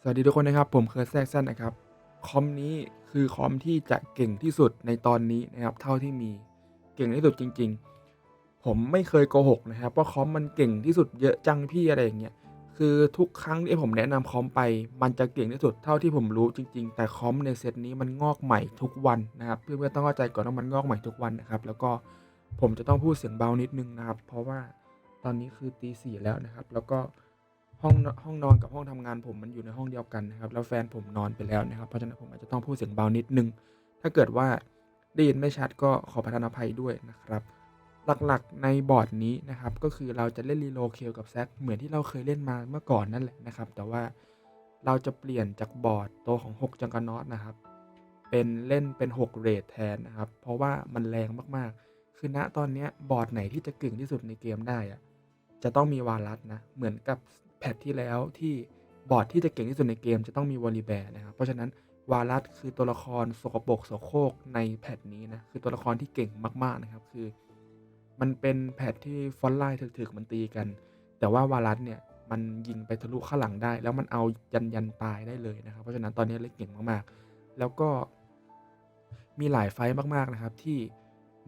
สวัสดีทุกคนนะครับผมเคิร์แซกซันนะครับคอมนี้คือคอมที่จะเก่งที่สุดในตอนนี้นะครับ เท่าที่มีเก่งที่สุดจริง ๆ ผมไม่เคยโกหกนะครับว่าคอมมันเก่งที่สุดเยอะจังพี่อะไรอย่างเงี้ยคือทุกครั้งที่ผมแนะนำคอมไป มันจะเก่งที่สุดเท่าที่ผมรู้จริง ๆ แต่คอมในเซตนี้มันงอกใหม่ทุกวันนะครับ เพื่อนๆต้องเข้าใจก่อนว่ามันงอกใหม่ทุกวันนะครับ แล้วก็ผมจะต้องพูดเสียงเบานิดนึงนะครับ เพราะว่าตอนนี้คือตีสี่แล้วนะครับ แล้วก็ ห้องนห้องนอนกับห้องทำงานผมมันอยู่ในห้องเดียวกันนะครับแล้วแฟนผมนอนไปแล้วนะครับเพราะฉะนั้นผมอาจจะต้องพูดเสียงเบานิดนึง ถ้าเกิดว่าได้ยินไม่ชัดก็ขอประทานอภัยด้วยนะครับ หลักๆในบอร์ดนี้นะครับก็คือเราจะเล่นรีโลเคลกับแซกเหมือนที่เราเคยเล่นมาเมื่อก่อนนั่นแหละนะครับ แต่ว่าเราจะเปลี่ยนจากบอร์ดตัวของ 6 จังกรนอตนะครับ เป็นเล่นเป็น 6 เรทแทนนะครับ เพราะว่ามันแรงมากๆ คือณตอนนี้บอร์ดไหนที่จะเก่งที่สุดในเกมได้อะจะต้องมีวาลัสนะ เหมือนกับ แพทที่แล้วที่บอร์ดที่จะเก่งที่สุดในเกมจะต้องมีวอลลีแบร์นะครับ เพราะฉะนั้นวาลัสคือตัวละครสกปรกโสโครกในแพทนี้นะคือตัวละครที่เก่งมากๆนะครับคือมันเป็นแพทที่ฟอนไลน์ถึกๆมันตีกัน แต่ว่าวาลัสเนี่ยมันยิงไปทะลุข้างหลังได้ แล้วมันเอายันยันตายได้เลยนะครับ เพราะฉะนั้นตอนนี้เล่นเก่งมากๆ แล้วก็มีหลายไฟต์มากๆนะครับที่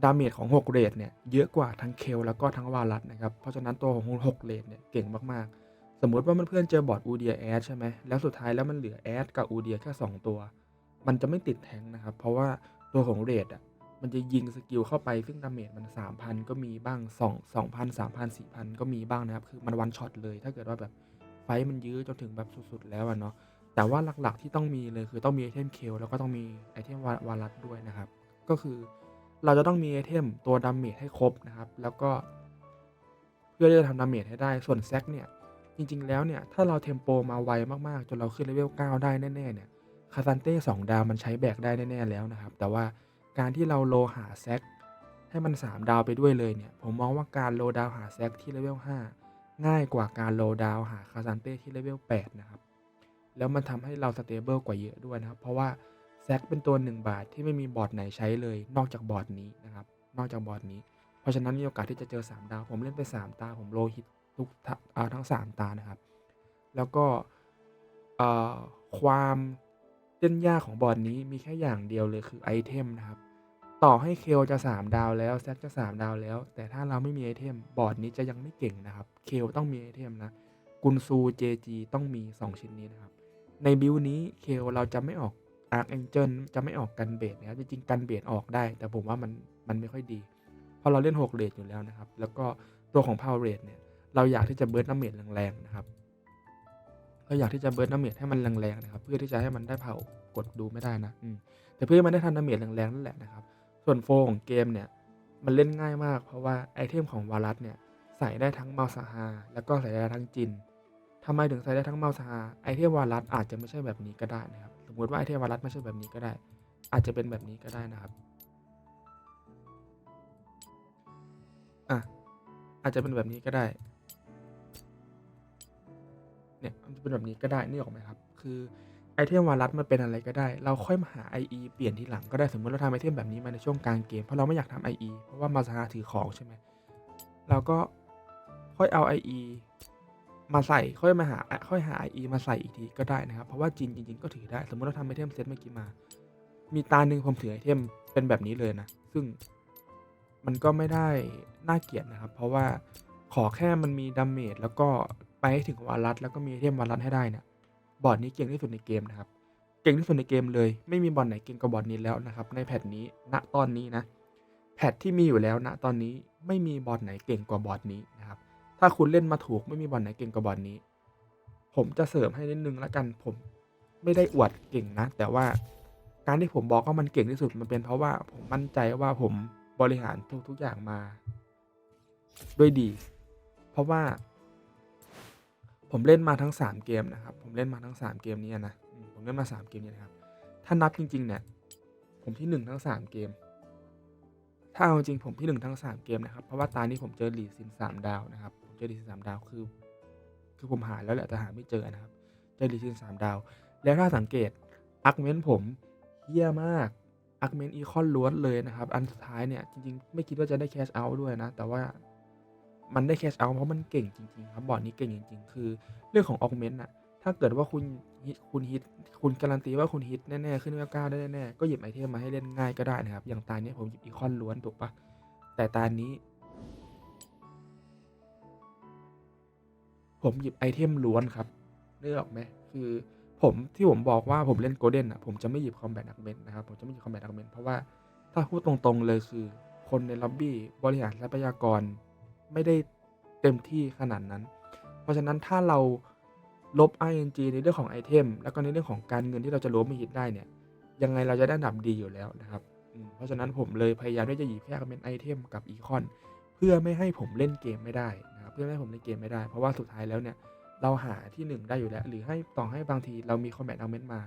ดาเมจของ6เรทเนี่ยเยอะกว่าทั้งเคลแล้วก็ทั้งวาลัสนะครับเพราะฉะนั้นตัวของ6เรทเนี่ยเก่งมากๆ สมมุติว่าเพื่อนๆเจอบอร์ดอูเดียแอดใช่ไหมแล้วสุดท้ายแล้วมันเหลือแอดกับอูเดียแค่2 ตัว มันจะไม่ติดแทงนะครับ เพราะว่าตัวของเรทอะมันจะยิงสกิลเข้าไปซึ่งดาเมจมัน 3,000 ก็มีบ้าง 2 2,000 3,000 4,000 ก็มีบ้างนะครับ คือมันวันช็อตเลย ถ้าเกิดว่าแบบไฟมันยื้อจนถึงแบบสุดๆแล้วเนาะแต่ว่าหลักๆที่ต้องมีเลยคือต้องมีไอเทมเคลแล้วก็ต้องมีไอเทมวาวาลัสด้วยนะครับ ก็คือเราจะต้องมีไอเทมตัวดาเมจให้ครบนะครับ แล้วก็ เพื่อที่จะทำดาเมจให้ได้ส่วนแซกเนี่ย จริง ๆ แล้วเนี่ย ถ้าเราเทมโปมาไวมากๆ จนเราขึ้นเลเวล 9 ได้แน่ ๆ เนี่ยคาซันเต้2ดาวมันใช้แบกได้แน่ ๆ แล้วนะครับ แต่ว่าการที่เราโลหาแซกให้มัน 3 ดาวไปด้วยเลยเนี่ย ผมมองว่าการโลดาวหาแซกที่เลเวล 5 ง่ายกว่าการโลดาวหาคาซันเต้ที่เลเวล 8 นะครับ แล้วมันทำให้เราสเตเบิลกว่าเยอะด้วยนะครับ เพราะว่าแซกเป็นตัว 1 บาทที่ไม่มีบอร์ดไหนใช้เลย นอกจากบอร์ดนี้นะครับ นอกจากบอร์ดนี้ เพราะฉะนั้นมีโอกาสที่จะเจอ 3 ดาว ผมเล่นไป 3 ตา ผมโลฮิต ทุกทั้ง 3 ตานะครับ แล้วก็ความเล่นยากของบอร์ดนี้มีแค่อย่างเดียวเลยคือไอเทมนะครับ ต่อให้เคลจะ 3 ดาวแล้วแซกจะ 3 ดาวแล้ว แต่ถ้าเราไม่มีไอเทมบอร์ดนี้จะยังไม่เก่งนะครับ เคลต้องมีไอเทมนะกุนซูเจจีต้องมี 2 ชิ้นนี้นะครับ ในบิลนี้เคลเราจะไม่ออกอาร์คแองเจิลจะไม่ออกกันเบสนะครับจริงๆกันเบสออกได้ แต่ผมว่ามันมันไม่ค่อยดี เพราะเราเล่น6เรทอยู่แล้วนะครับ แล้วก็ตัวของ Power Rate เนี่ย เราอยากที่จะเบิร์ดน้ำเมจแรงๆนะครับเราอยากที่จะเบิร์ดน้ำเมจให้มันแรงๆนะครับ เพื่อที่จะให้มันได้เผากดดูไม่ได้นะแต่เพื่อให้มันได้ทันน้ำเมจแรงๆนั่นแหละนะครับ ส่วนโฟของเกมเนี่ยมันเล่นง่ายมาก เพราะว่าไอเทมของวารัสเนี่ยใส่ได้ทั้งเมาสฮาแล้วก็ใส่ได้ทั้งจินทำไมถึงใส่ได้ทั้งเมาสฮาไอเทมวารัสอาจจะไม่ใช่แบบนี้ก็ได้นะครับ สมมติว่าไอเทมวารัสไม่ใช่แบบนี้ก็ได้ อาจจะเป็นแบบนี้ก็ได้นะครับอะอาจจะเป็นแบบนี้ก็ได้ เนี่ยมันจะเป็นแบบนี้ก็ได้นี่ออกไหมครับ คือไอเทมวารัสมันเป็นอะไรก็ได้ เราค่อยมาหา IE เปลี่ยนทีหลังก็ได้สมมติเราทำไอเทมแบบนี้มาในช่วงกลางเกมเพราะเราไม่อยากทำ IE เพราะว่ามาซาถือของใช่ไหมเราก็ค่อยเอา IE มาใส่ค่อยมาหาค่อยหา IE มาใส่อีกทีก็ได้นะครับ เพราะว่าจินจริง ๆ ก็ถือได้ สมมติเราทำไอเทมเซตเมื่อกี้มา มีตาหนึ่งผมถือไอเทมเป็นแบบนี้เลยนะ ซึ่งมันก็ไม่ได้น่าเกลียดนะครับ เพราะว่าขอแค่มันมีดาเมจแล้วก็ ไปให้ถึงวารัสแล้วก็มีเทมวารัสให้ได้เนี่ยบอร์ดนี้เก่งที่สุดในเกมนะครับ เก่งที่สุดในเกมเลย ไม่มีบอร์ดไหนเก่งกว่าบอร์ดนี้แล้วนะครับ ในแพทนี้ณตอนนี้นะแพทที่มีอยู่แล้วณตอนนี้ไม่มีบอร์ดไหนเก่งกว่าบอร์ดนี้นะครับ ถ้าคุณเล่นมาถูกไม่มีบอร์ดไหนเก่งกว่าบอร์ดนี้ ผมจะเสริมให้นิดนึงล้วกันผมไม่ได้อวดเก่งนะ แต่ว่าการที่ผมบอกว่ามันเก่งที่สุดมันเป็นเพราะว่าผมมั่นใจว่าผมบริหารทุกๆอย่างมา ด้วยดี เพราะว่า ผมเล่นมาทั้ง 3 เกมนะครับ ผมเล่นมาทั้ง 3 เกมนี้นะ ผมเล่นมา 3 เกมนี้นะครับ ถ้านับจริง ๆ เนี่ย ผมที่ 1 ทั้ง 3 เกม ถ้าเอาจริงผมที่ 1 ทั้ง 3 เกมนะครับ เพราะว่าตานี้ผมเจอหลีซิน 3 ดาวนะครับ ผมเจอหลีซิน 3 ดาวคือ คือผมหาแล้วแหละแต่หาไม่เจอนะครับ เจอหลีซิน 3 ดาว แล้วถ้าสังเกตอาร์คเมนต์ผมเฮี้ยมากอาร์คเมนต์อีคอนล้วนเลยนะครับ อันสุดท้ายเนี่ยจริงๆ ไม่คิดว่าจะได้แคชเอาท์ด้วยนะ แต่ว่า มันได้แคชเอาเพราะมันเก่งจริงๆครับบอร์ดนี้เก่งจริงๆ คือเรื่องของออกเมนต์อะถ้าเกิดว่าคุณคุณฮิตคุณการันตีว่าคุณฮิตแน่ๆขึ้นเวลเก้าได้แน่ๆก็หยิบไอเทมมาให้เล่นง่ายก็ได้นะครับ อย่างตาเนี้ยผมหยิบอีคอนล้วนถูกปะแต่ตานี้ ผมหยิบไอเทมล้วนครับนึกออกไหมคือผมที่ผมบอกว่าผมเล่นโกลเด้นอะผมจะไม่หยิบคอมแบทนักเมนนะครับผมจะไม่หยิบคอมแบทนักเมนเพราะว่าถ้าพูดตรงๆเลยคือคนในล็อบบี้บริหารทรัพยากร ไม่ได้เต็มที่ขนาดนั้น เพราะฉะนั้นถ้าเราลบ ing ในเรื่องของไอเทมแล้วก็ในเรื่องของการเงินที่เราจะลบไม่ฮิตได้เนี่ย ยังไงเราจะได้อันดับดีอยู่แล้วนะครับ เพราะฉะนั้นผมเลยพยายามที่จะหยิบแค่เป็นไอเทมกับอีคอนเพื่อไม่ให้ผมเล่นเกมไม่ได้นะครับเพื่อไม่ให้ผมเล่นเกมไม่ได้ เพราะว่าสุดท้ายแล้วเนี่ยเราหาที่หนึ่งได้อยู่แล้ว หรือให้ต่อให้บางทีเรามีคอมแบทเอาเมนต์มา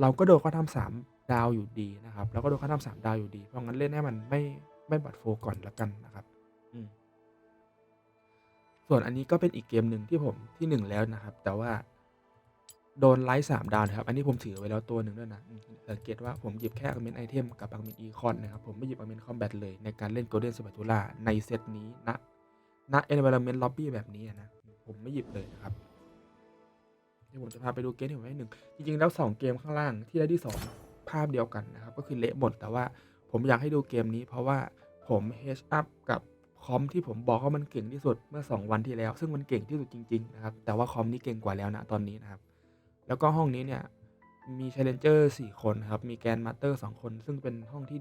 เราก็โดนเขาทำสามดาวอยู่ดีนะครับเราก็โดนเขาทำสามดาวอยู่ดี เพราะงั้นเล่นให้มันไม่ไม่บัดโฟก่อนละกันนะครับ ส่วนอันนี้ก็เป็นอีกเกมหนึ่งที่ผมที่หนึ่งแล้วนะครับ แต่ว่า โดนไลท์สามดาวนะครับอันนี้ผมถือไว้แล้วตัวหนึ่งด้วยนะสังเกตว่าผมหยิบแค่อเมนไอเทมกับอเมนอีคอนนะครับผมไม่หยิบอเมนคอมแบทเลยในการเล่นโกลเด้นสปาตูล่าในเซตนี้ณณเอ็นเวอร์เมนต์ล็อบบี้แบบนี้นะผมไม่หยิบเลยนะครับเดี๋ยวผมจะพาไปดูเกมที่ผมให้หนึ่งจริงๆแล้ว 2 เกมข้างล่างที่ได้ที่ 2 ภาพเดียวกันนะครับก็คือเละหมดแต่ว่าผมอยากให้ดูเกมนี้เพราะว่าผมเฮชอัพกับ คอมที่ผมบอกว่ามันเก่งที่สุดเมื่อ 2 วันที่แล้ว ซึ่งมันเก่งที่สุดจริง ๆ นะครับ แต่ว่าคอมนี้เก่งกว่าแล้วนะตอนนี้นะครับ แล้วก็ห้องนี้เนี่ยมี Challenger 4คนครับ มีแกนมาสเตอร์2คน ซึ่งเป็นห้องที่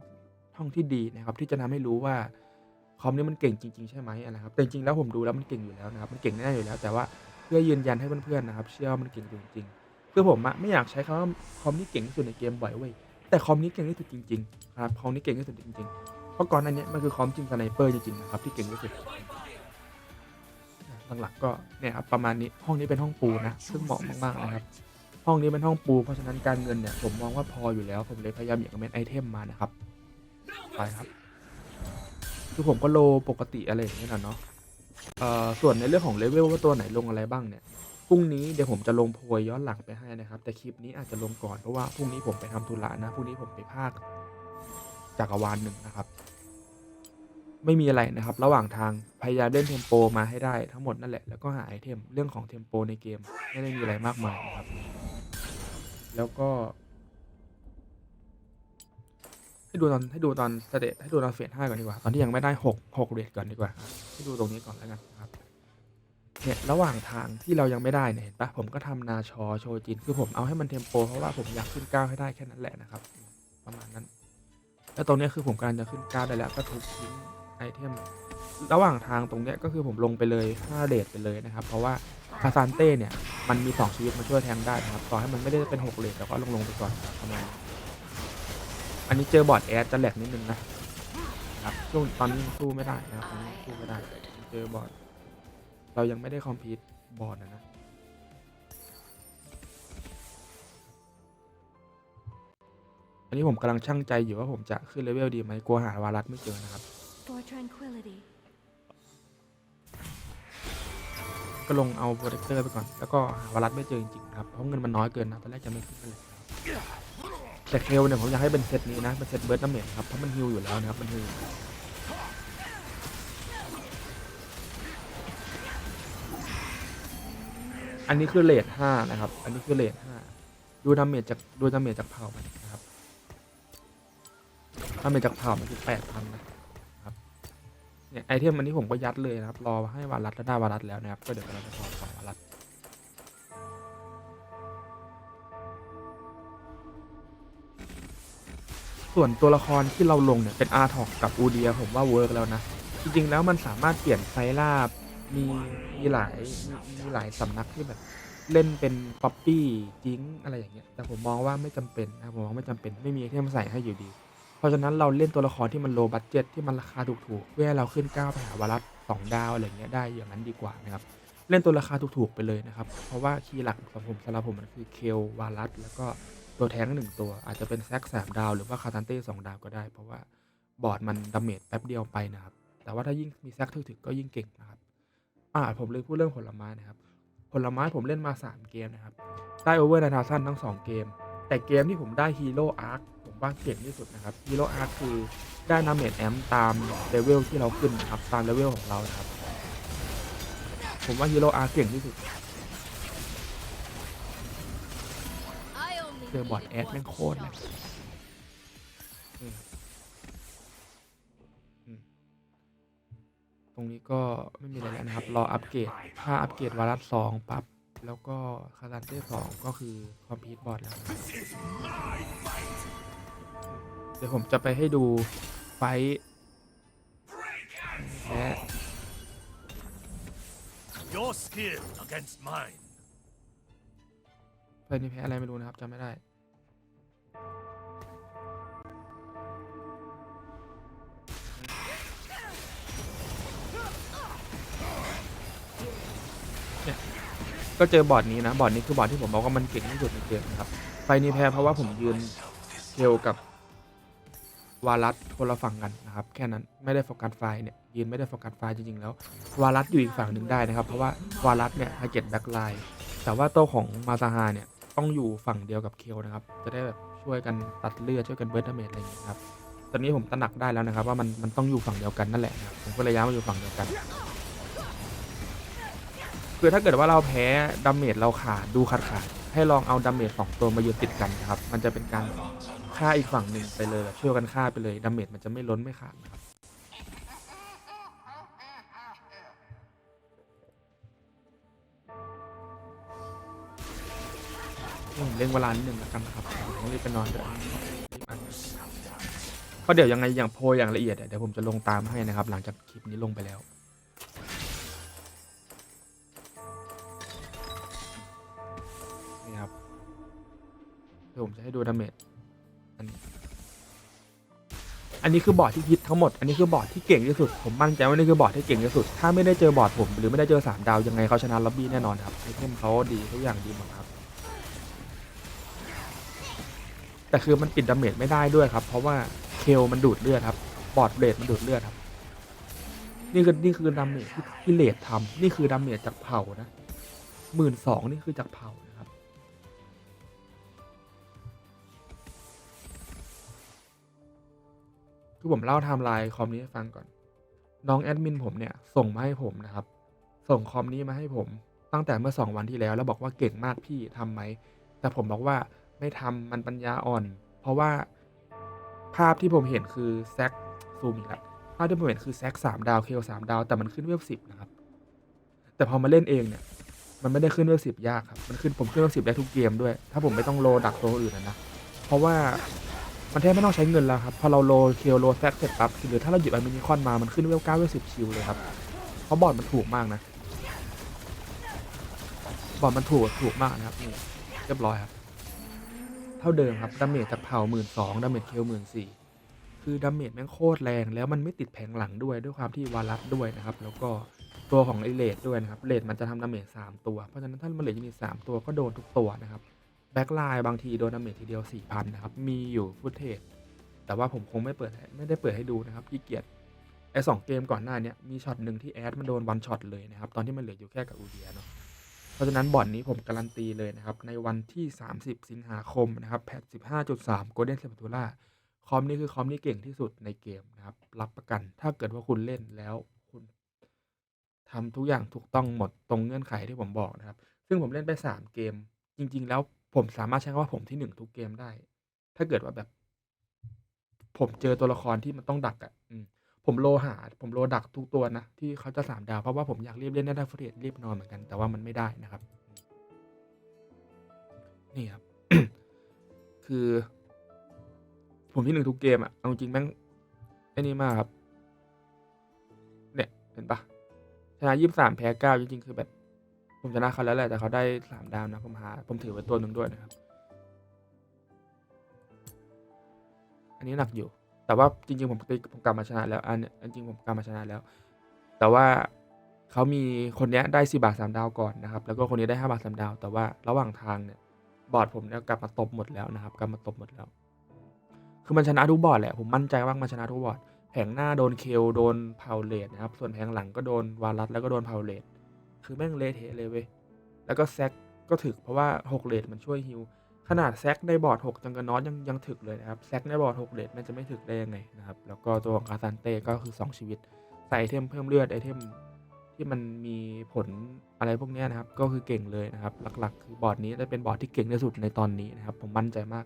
ห้องที่ดีนะครับ ที่จะทำให้รู้ว่าคอมนี้มันเก่งจริง ๆ ใช่ไหมอะไรครับแต่จริงๆแล้วผมดูแล้วมันเก่งอยู่แล้วนะครับ มันเก่งแน่อยู่แล้ว แต่ว่าเพื่อยืนยันให้เพื่อนๆนะครับ เชื่อว่ามันเก่งจริงๆคือผมอะไม่อยากใช้คำว่าคอมนี้เก่งที่สุดในเกมบ่อยเว้ยแต่คอมนี้เก่งที่สุดจริงๆครับคอมนี้เก่งที่สุดจริง ๆ เพราะก่อนหน้านี้มันคือคอมจิงสไนเปอร์จริงๆนะครับที่เก่งที่สุดหลักๆก็เนี่ยครับประมาณนี้ห้องนี้เป็นห้องปูนะซึ่งเหมาะมากๆนะครับห้องนี้เป็นห้องปูเพราะฉะนั้นการเงินเนี่ยผมมองว่าพออยู่แล้ว ผมเลยพยายามหยิบเมนไอเทมมานะครับไปครับคือผมก็โลปกติอะไรอย่างเงี้ยนะเนาะส่วนในเรื่องของเลเวลว่าตัวไหนลงอะไรบ้างเนี่ยพรุ่งนี้เดี๋ยวผมจะลงโพยย้อนหลังไปให้นะครับ แต่คลิปนี้อาจจะลงก่อนเพราะว่าพรุ่งนี้ผมไปทำธุระนะพรุ่งนี้ผมไปภาค จักรวาลหนึ่งนะครับ ไม่มีอะไรนะครับ ระหว่างทางพยายามเล่นเทมโปมาให้ได้ทั้งหมดนั่นแหละแล้วก็หาไอเทมเรื่องของเทมโปในเกมไม่ได้มีอะไรมากมายนะครับ แล้วก็ ให้ดูตอนให้ดูตอนสเตตให้ดูตอนเฟสห้าก่อนดีกว่า ตอนที่ยังไม่ได้หกหกเรทก่อนดีกว่า ให้ดูตรงนี้ก่อนแล้วกันนะครับเนี่ยระหว่างทางที่เรายังไม่ได้เนี่ยเห็นปะผมก็ทำนาชอโชจินคือผมเอาให้มันเทมโป เพราะว่าผมอยากขึ้นก้าวให้ได้แค่นั้นแหละนะครับ ประมาณนั้น แล้วตรงนี้คือผมกำลังจะขึ้นก้าวได้แล้วก็ทุบทิ้งไอเทมระหว่างทางตรงเนี้ยก็คือผมลงไปเลย5เรทไปเลยนะครับ เพราะว่าคาซานเต้เนี่ยมันมี 2 ชีวิตมาช่วยแทงได้นะครับต่อให้มันไม่ได้เป็น6เรทแต่ก็ลงลงไปก่อนครับประมาณอันนี้เจอบอร์ดแอดจะแหลกนิดนึงนะครับช่วงตอนนี้สู้ไม่ได้นะครับตอนนี้สู้ไม่ได้เจอบอร์ดเรายังไม่ได้คอมพิวต์บอร์ดนะ อันนี้ผมกำลังชั่งใจอยู่ว่าผมจะขึ้นเลเวลดีไหมกลัวหาวารัสไม่เจอนะครับ For tranquility. ก็ลงเอาโปรเทคเตอร์ไปก่อน แล้วก็หาวารัสไม่เจอจริงๆนะครับ เพราะเงินมันน้อยเกินนะตอนแรกจะไม่ขึ้นเลยแต่เคลเนี่ยผมอยากให้เป็นเซตนี้นะ เป็นเซตเบิร์ดน้ำเมจครับเพราะมันฮิวอยู่แล้วนะครับมันฮิวอยู่อันนี้คือเลทห้านะครับ อันนี้คือเลทห้าดูดาเมจจากดูดาเมจจากเผ่ามัน นะครับดาเมจจากเผ่ามันคือแปดพันนะครับเนี่ยไอเทมอันนี้ผมก็ยัดเลยนะครับ รอให้วารัตแล้วได้วารัตแล้วนะครับ ก็เดี๋ยวเราจะถอดของวารัตส่วนตัวละครที่เราลงเนี่ยเป็นอาร์ทอกกับอูเดียผมว่าเวิร์กแล้วนะ จริงๆแล้วมันสามารถเปลี่ยนไซราบมีมีหลายมีมีหลายสำนักที่แบบเล่นเป็นป๊อปปี้จิงอะไรอย่างเงี้ยแต่ผมมองว่าไม่จำเป็นนะผมมองไม่จำเป็นไม่มีไอเทมใส่ให้อยู่ดี ราะฉะนั้นเราเล่นตัวละครที่มันโลบัตเจ็ตที่มันราคาถูกๆเพื่อให้เราขึ้นก้าวไปหาวารัตสองดาวอะไรอย่างเงี้ยได้อย่างนั้นดีกว่านะครับเล่นตัวราคาถูกๆไปเลยนะครับเพราะว่าคีย์หลักของผมสำหรับผมมันคือเคลวารัตแล้วก็ตัวแท้งหนึ่งตัวอาจจะเป็นแซกสามดาว หรือว่าคาตันเต้สองดาวก็ได้ เพราะว่าบอร์ดมันดาเมจแป๊บเดียวไปนะครับแต่ว่าถ้ายิ่งมีแซกถึกๆก็ยิ่งเก่งนะครับอ่าผมเลยพูดเรื่องผลไม้นะครับผลไม้ผมเล่นมา 3 เกมนะครับ ได้โอเวอร์นาทาซันทั้ง 2 เกม แต่เกมที่ผมได้ฮีโร่อาร์ค ผมว่าเก่งที่สุดนะครับฮีโร่อาร์คคือได้นาเมจแอมตามเลเวลที่เราขึ้นนะครับตามเลเวลของเรานะครับ ผมว่าฮีโร่อาร์คเก่งที่สุดเจอบอร์ดแอดแม่งโคตรเลยตรงนี้ก็ไม่มีอะไรแล้วนะครับ รออัปเกรด ถ้าอัปเกรดวารัสสองปั๊บ แล้วก็คาราเต้สองก็คือคอมพิวต์บอร์ดแล้ว เดี๋ยวผมจะไปให้ดูไฟท์แพ้ Your skill against mine. ไฟท์นี้แพ้อะไรไม่รู้นะครับจำไม่ได้เนี่ยก็เจอบอร์ดนี้นะ บอร์ดนี้คือบอร์ดที่ผมบอกว่ามันเก่งที่สุดในเกมนะครับ ไฟล์นี้แพ้เพราะว่าผมยืนเทลกับ วารัสคนละฝั่งกันนะครับแค่นั้นไม่ได้โฟกัสไฟเนี่ยยืนไม่ได้โฟกัสไฟจริงๆแล้ว วารัสอยู่อีกฝั่งหนึ่งได้นะครับเพราะว่าวารัสเนี่ยฮาเก็ตแบ็คไลน์แต่ว่าโต๊ะของมาซาฮาเนี่ยต้องอยู่ฝั่งเดียวกับเคลนะครับจะได้แบบช่วยกันตัดเลือดช่วยกันเบิร์ดดาเมจอะไรอย่างเงี้ยครับตอนนี้ผมตระหนักได้แล้วนะครับ ว่ามันมันต้องอยู่ฝั่งเดียวกันนั่นแหละนะครับผมก็เลยย้ายมาอยู่ฝั่งเดียวกันคือถ้าเกิดว่าเราแพ้ดาเมจเราขาดดูขาดขาดให้ลองเอาดาเมจสองตัวมายืนติดกันนะครับมันจะเป็นการ ฆ่าอีกฝั่งหนึ่งไปเลยแบบช่วยกันฆ่าไปเลยดาเมจมันจะไม่ล้นไม่ขาดนะครับผมเล่นเวลานิดหนึ่งแล้วกันนะครับต้องรีบไปนอนด้วยรีบอ่านเพราะเดี๋ยวยังไงอย่างโพลอย่างละเอียดเดี๋ยวผมจะลงตามให้นะครับ หลังจากคลิปนี้ลงไปแล้วนี่ครับเดี๋ยวผมจะให้ดูดาเมจ อันนี้คือบอร์ดที่ฮิตทั้งหมด อันนี้คือบอร์ดที่เก่งที่สุด ผมมั่นใจว่านี่คือบอร์ดที่เก่งที่สุด ถ้าไม่ได้เจอบอร์ดผม หรือไม่ได้เจอสามดาวยังไงเขาชนะล็อบบี้แน่นอนครับไอเทมเขาดีทุกอย่างดีหมดครับ แต่คือมันปิดดาเมจไม่ได้ด้วยครับ เพราะว่าเคลมันดูดเลือดครับ บอร์ดเบลดมันดูดเลือดครับ นี่คือนี่คือดาเมจที่ที่เลดทำนี่คือดาเมจจากเผานะหมื่นสองนี่คือจากเผา คือผมเล่าไทม์ไลน์คอมนี้ให้ฟังก่อน น้องแอดมินผมเนี่ยส่งมาให้ผมนะครับ ส่งคอมนี้มาให้ผมตั้งแต่เมื่อสองวันที่แล้ว แล้วบอกว่าเก่งมากพี่ทำไหม แต่ผมบอกว่าไม่ทำมันปัญญาอ่อน เพราะว่าภาพที่ผมเห็นคือแซกซูมอีกแล้วภาพที่ผมเห็นคือแซกสามดาวเคลสามดาว แต่มันขึ้นเวลสิบนะครับ แต่พอมาเล่นเองเนี่ย มันไม่ได้ขึ้นเวลสิบยากครับ มันขึ้นผมขึ้นเวลสิบได้ทุกเกมด้วย ถ้าผมไม่ต้องโลดักตัวอื่นนะ เพราะว่า มันแทบไม่ต้องใช้เงินแล้วครับ พอเราโลเคลโลแซกเสร็จปั๊บหรือถ้าเราหยิบไอมินิคอนมา มันขึ้นเวลเก้าเวลสิบคิวเลยครับ เพราะบอร์ดมันถูกมากนะ บอร์ดมันถูกถูกมากนะครับนี่เรียบร้อยครับ เท่าเดิมครับดาเมจจากเผาหมื่นสองดาเมจเคลหมื่นสี่คือดาเมจแม่งโคตรแรงแล้วมันไม่ติดแผงหลังด้วยด้วยความที่วารัสด้วยนะครับ แล้วก็ตัวของไอเลดด้วยนะครับเลดมันจะทำดาเมจสามตัว เพราะฉะนั้นถ้ามันเลดจะมีสามตัวก็โดนทุกตัวนะครับ แบ็กไลน์บางทีโดนดาเมจทีเดียวสี่พันนะครับ มีอยู่ฟุตเทจแต่ว่าผมคงไม่เปิดไม่ได้เปิดให้ดูนะครับขี้เกียจไอสองเกมก่อนหน้านี้มีช็อตหนึ่งที่แอดมันโดนวันช็อตเลยนะครับ ตอนที่มันเหลืออยู่แค่กับอูเดียเนาะเพราะฉะนั้นบอร์ดนี้ผมการันตีเลยนะครับ ในวันที่ 30 สิงหาคมนะครับแพท15.3 Golden s e p a t u l a คอมนี้คือคอมที่เก่งที่สุดในเกมนะครับ รับประกันถ้าเกิดว่าคุณเล่นแล้วคุณทำทุกอย่างถูกต้องหมดตรงเงื่อนไขที่ผมบอกนะครับ ซึ่งผมเล่นไป 3 เกม จริง ๆ แล้ว ผมสามารถใช้คำว่าผมที่1ทุกเกมได้ ถ้าเกิดว่าแบบ ผมเจอตัวละครที่มันต้องดักอะ่ะผมโลหา ผมโลดักทุกตัวนะ ที่เขาจะสามดาว เพราะว่าผมอยากรีบเล่นได้ฟุตเรีบนอนเหมือนกัน แต่ว่ามันไม่ได้นะครับ นี่ครับ คือ ผมที่หนึ่งทุกเกมอะเอาจริงแม่งไอ้นี่มากครับ เนี่ย เห็นปะชนะยี่สามแพ้เก้าจริงๆ คือแบบ ผมชนะเขาแล้วแหละแต่เขาได้สามดาวนะผมหาผมถือไว้ตัวหนึ่งด้วยนะครับ อันนี้หนักอยู่ แต่ว่าจริงๆผมตีผมกลับมาชนะแล้วอันเนี้ยจริงผมกลับมาชนะแล้ว แต่ว่าเขามีคนเนี้ยได้สี่บาทสามดาวก่อนนะครับ แล้วก็คนนี้ได้ห้าบาทสามดาว แต่ว่าระหว่างทางเนี่ยบอร์ดผมเนี่ยกลับมาตบหมดแล้วนะครับ กลับมาตบหมดแล้ว คือมันชนะทุกบอร์ดแหละผมมั่นใจว่ามันชนะทุกบอร์ดแผงหน้าโดนเคลโดนเผาเลดนะครับส่วนแผงหลังก็โดนวารัสแล้วก็โดนเผาเลด คือแม่งเลเทเลยเว้ย แล้วก็แซกก็ถึกเพราะว่าหกเลดมันช่วยฮิว ขนาดแซกในบอร์ดหกจังกันนอตยังยังถึกเลยนะครับ แซกในบอร์ดหกเลดมันจะไม่ถึกได้ยังไงนะครับ แล้วก็ตัวของอาซันเต้ก็คือ 2 ชีวิต ใส่ไอเทมเพิ่มเลือดไอเทมที่มันมีผลอะไรพวกนี้นะครับ ก็คือเก่งเลยนะครับ หลักๆ คือบอร์ดนี้จะเป็นบอร์ดที่เก่งที่สุดในตอนนี้นะครับ ผมมั่นใจมาก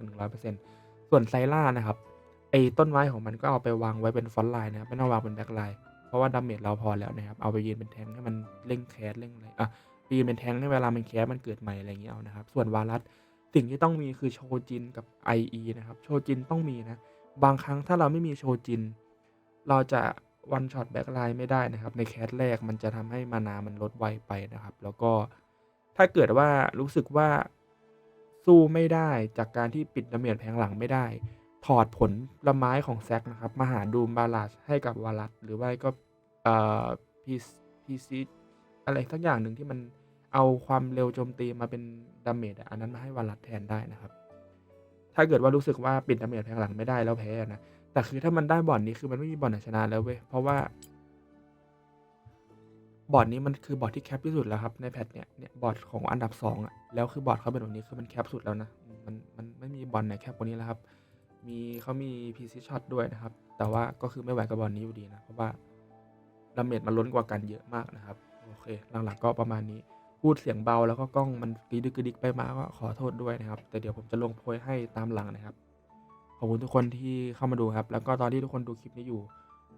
100%ส่วนไซล่านะครับ ไอ้ต้นไม้ของมันก็เอาไปวางไว้เป็นฟอนต์ไลน์นะครับ ไม่ต้องวางเป็นแบ็คไลน์ เพราะว่าดาเมจเราพอแล้วนะครับ เอาไปยืนเป็นแทงให้มันเร่งแคสเร่งอะไรอะไปยืนเป็นแทงให้เวลามันแคสมันเกิดใหม่อะไรอย่างเงี้ยเอานะครับ ส่วนวารัสสิ่งที่ต้องมีคือโชจินกับ IE นะครับ โชจินต้องมีนะ บางครั้งถ้าเราไม่มีโชจิน เราจะวันช็อตแบ็คไลน์ไม่ได้นะครับ ในแคสแรกมันจะทำให้มานามันลดไวไปนะครับ แล้วก็ถ้าเกิดว่ารู้สึกว่าสู้ไม่ได้จากการที่ปิดดาเมจแผงหลังไม่ได้ ถอดผลละไม้ของแซกนะครับ มาหาดูมบาลาสให้กับวารัสหรือว่าก็เอ่อพีพีซีอะไรสักอย่างหนึ่งที่มันเอาความเร็วโจมตีมาเป็นดาเมจอันนั้นมาให้วารัสแทนได้นะครับ ถ้าเกิดว่ารู้สึกว่าปิดดาเมจแผงหลังไม่ได้แล้วแพ้นะแต่คือถ้ามันได้บอร์ดนี้คือมันไม่มีบอร์ดไหนชนะแล้วเว้ยเพราะว่าบอร์ดนี้มันคือบอร์ดที่แคปที่สุดแล้วครับในแพทเนี่ยเนี่ยบอร์ดของอันดับสองอะแล้วคือบอร์ดเขาเป็นแบบนี้คือมันแคปสุดแล้วนะมันมันไม่มีบอร์ดไหนแคปกว่านี้แล้วครับ มีเขามีพีซีช็อตด้วยนะครับ แต่ว่าก็คือไม่ไหวกับบอร์ดนี้อยู่ดีนะ เพราะว่าดาเมจมันล้นกว่ากันเยอะมากนะครับ โอเค หลังๆก็ประมาณนี้พูดเสียงเบาแล้วก็กล้องมันกระดึกกระดิกไปมาก็ขอโทษด้วยนะครับ แต่เดี๋ยวผมจะลงโพยให้ตามหลังนะครับ ขอบคุณทุกคนที่เข้ามาดูครับ แล้วก็ตอนที่ทุกคนดูคลิปนี้อยู่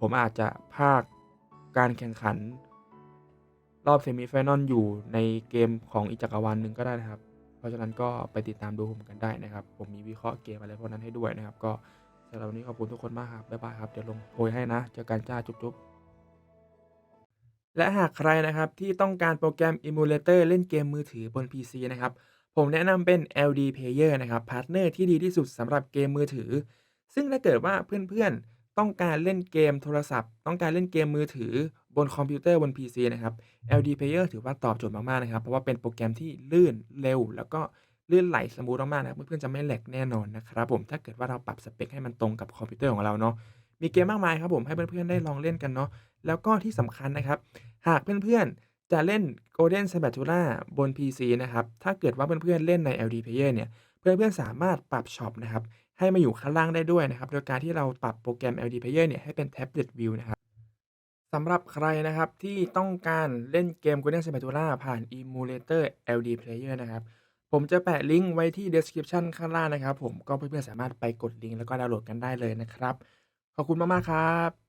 ผมอาจจะพากการแข่งขัน รอบเซมิไฟนอลอยู่ในเกมของอีจักรวาลหนึ่งก็ได้นะครับ เพราะฉะนั้นก็ไปติดตามดูผมกันได้นะครับ ผมมีวิเคราะห์เกมอะไรพวกนั้นให้ด้วยนะครับ ก็สำหรับวันนี้ขอบคุณทุกคนมากครับบ๊ายบายครับเดี๋ยวลงโพยให้นะเจอกันจ้าจุ๊บและหากใครนะครับที่ต้องการโปรแกรม Emulator เล่นเกมมือถือบน PC นะครับ ผมแนะนำเป็น LD Player นะครับพาร์ทเนอร์ที่ดีที่สุดสำหรับเกมมือถือ ซึ่งถ้าเกิดว่าเพื่อนๆ ต้องการเล่นเกมโทรศัพท์ ต้องการเล่นเกมมือถือ บนคอมพิวเตอร์บน PC นะครับ LD Player ถือว่าตอบโจทย์มาก ๆ นะครับ เพราะว่าเป็นโปรแกรมที่ลื่นเร็ว แล้วก็ลื่นไหลสมูทมาก ๆ นะครับ เพื่อน ๆ จะไม่แหลกแน่นอนนะครับผมถ้าเกิดว่าเราปรับสเปคให้มันตรงกับคอมพิวเตอร์ของเราเนาะมีเกมมากมายครับผมให้เพื่อน ๆ ได้ลองเล่นกันเนาะแล้วก็ที่สำคัญนะครับ หากเพื่อน ๆ จะเล่น Golden Spatula บน PC นะครับถ้าเกิดว่าเพื่อน ๆ เล่นใน LD Player เนี่ยเพื่อนๆสามารถปรับช็อปนะครับให้มาอยู่ข้างล่างได้ด้วยนะครับโดยการที่เราปรับโปรแกรม LD Player เนี่ยให้เป็น Tablet View นะครับ สำหรับใครนะครับที่ต้องการเล่นเกม Golden Spatula ผ่าน Emulator LD Player นะครับ ผมจะแปะลิงก์ไว้ที่ description ข้างล่างนะครับ ผมก็เพื่อนๆสามารถไปกดลิงก์แล้วก็ดาวน์โหลดกันได้เลยนะครับ ขอบคุณมาก ๆ ครับ